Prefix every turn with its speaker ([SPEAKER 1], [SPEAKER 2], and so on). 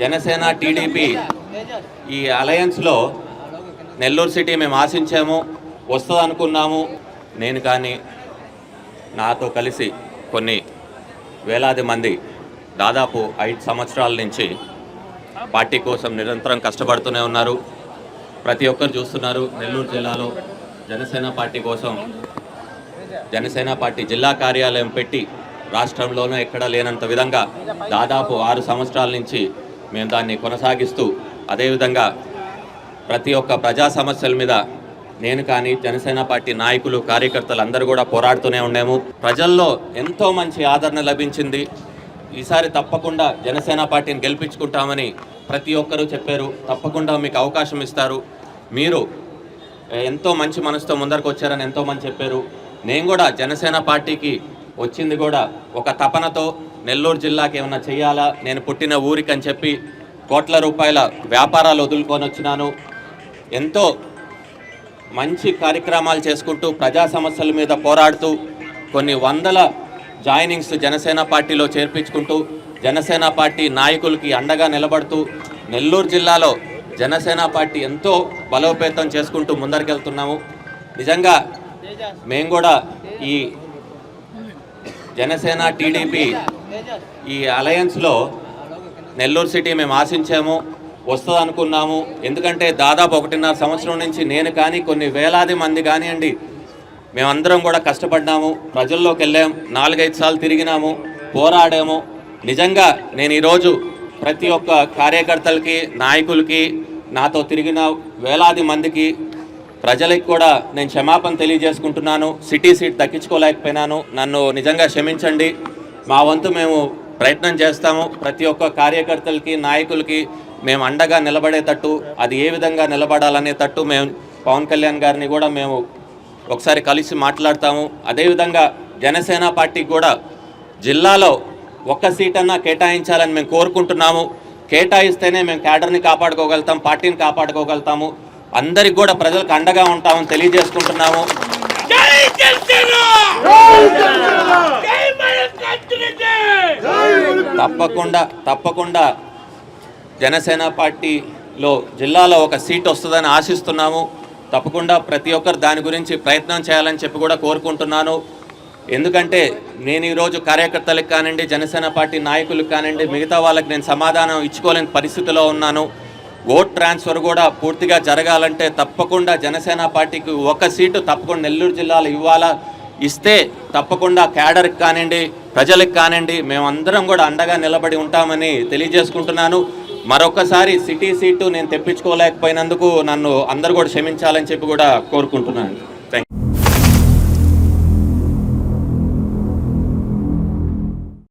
[SPEAKER 1] Janasena TDP ఈ అలయన్స్లో Nellore city మేము ఆశించాము వస్తుంది అనుకున్నాము నేను కానీ నాతో కలిసి కొన్ని వేలాది మంది దాదాపు ఐదు సంవత్సరాల నుంచి పార్టీ కోసం నిరంతరం కష్టపడుతూనే ఉన్నారు. ప్రతి ఒక్కరు చూస్తున్నారు నెల్లూరు జిల్లాలో జనసేన పార్టీ కోసం. జనసేన పార్టీ జిల్లా కార్యాలయం పెట్టి రాష్ట్రంలోనూ ఎక్కడా లేనంత విధంగా దాదాపు ఆరు సంవత్సరాల నుంచి మేము దాన్ని కొనసాగిస్తూ అదేవిధంగా ప్రతి ఒక్క ప్రజా సమస్యల మీద నేను కానీ జనసేన పార్టీ నాయకులు కార్యకర్తలు అందరూ కూడా పోరాడుతూనే ఉండేము ప్రజల్లో ఎంతో మంచి ఆదరణ లభించింది. ఈసారి తప్పకుండా జనసేన పార్టీని గెలిపించుకుంటామని ప్రతి ఒక్కరూ చెప్పారు. తప్పకుండా మీకు అవకాశం ఇస్తారు. మీరు ఎంతో మంచి మనసుతో ముందరకు వచ్చారని ఎంతోమంది చెప్పారు. నేను కూడా జనసేన పార్టీకి వచ్చింది కూడా ఒక తపనతో నెల్లూరు జిల్లాకి ఏమైనా చేయాలా? నేను పుట్టిన ఊరికి అని చెప్పి కోట్ల రూపాయల వ్యాపారాలు వదులుకొని వచ్చినాను. ఎంతో మంచి కార్యక్రమాలు చేసుకుంటూ ప్రజా సమస్యల మీద పోరాడుతూ కొన్ని వందల జాయినింగ్స్ జనసేన పార్టీలో చేర్పించుకుంటూ జనసేన పార్టీ నాయకులకి అండగా నిలబడుతూ నెల్లూరు జిల్లాలో జనసేన పార్టీ ఎంతో బలోపేతం చేసుకుంటూ ముందరికెళ్తున్నాము. నిజంగా మేము కూడా ఈ జనసేన టీడీపీ ఈ అలయన్స్లో నెల్లూరు సిటీ మేము ఆశించాము వస్తుంది అనుకున్నాము ఎందుకంటే దాదాపు ఒకటిన్నర సంవత్సరం నుంచి నేను కానీ కొన్ని వేలాది మంది కానివ్వండి మేమందరం కూడా కష్టపడ్డాము. ప్రజల్లోకి వెళ్ళాము నాలుగైదు సార్లు తిరిగినాము పోరాడాము. నిజంగా నేను ఈరోజు ప్రతి ఒక్క కార్యకర్తలకి నాయకులకి నాతో తిరిగిన వేలాది మందికి ప్రజలకు కూడా నేను క్షమాపణ తెలియజేసుకుంటున్నాను. సిటీ సీట్ దక్కించుకోలేకపోయినాను. నన్ను నిజంగా క్షమించండి. మా వంతు మేము ప్రయత్నం చేస్తాము. ప్రతి ఒక్క కార్యకర్తలకి నాయకులకి మేము అండగా నిలబడేటట్టు అది ఏ విధంగా నిలబడాలనే తట్టు మేము పవన్ కళ్యాణ్ గారిని కూడా మేము ఒకసారి కలిసి మాట్లాడతాము. అదేవిధంగా జనసేన పార్టీకి కూడా జిల్లాలో ఒక్క సీట్ అన్నా కేటాయించాలని మేము కోరుకుంటున్నాము. కేటాయిస్తేనే మేము క్యాడర్ని కాపాడుకోగలుగుతాం పార్టీని కాపాడుకోగలుగుతాము. అందరికి కూడా ప్రజలకు అండగా ఉంటామని తెలియజేసుకుంటున్నాము. తప్పకుండా తప్పకుండా జనసేన పార్టీలో జిల్లాలో ఒక సీట్ వస్తుందని ఆశిస్తున్నాము. తప్పకుండా ప్రతి ఒక్కరు దాని గురించి ప్రయత్నం చేయాలని చెప్పి కూడా కోరుకుంటున్నాను. ఎందుకంటే నేను ఈరోజు కార్యకర్తలకు కానివ్వండి జనసేన పార్టీ నాయకులకు కానివ్వండి మిగతా వాళ్ళకి నేను సమాధానం ఇచ్చుకోలేని పరిస్థితిలో ఉన్నాను. ఓట్ ట్రాన్స్ఫర్ కూడా పూర్తిగా జరగాలంటే తప్పకుండా జనసేన పార్టీకి ఒక సీటు తప్పకుండా నెల్లూరు జిల్లాలో ఇవ్వాలా? ఇస్తే తప్పకుండా క్యాడర్కి కానివ్వండి ప్రజలకు కానివ్వండి మేమందరం కూడా అండగా నిలబడి ఉంటామని తెలియజేసుకుంటున్నాను. మరొకసారి సిటీ సీటు నేను తెప్పించుకోలేకపోయినందుకు నన్ను అందరు కూడా క్షమించాలని చెప్పి కూడా కోరుకుంటున్నాను. Thank you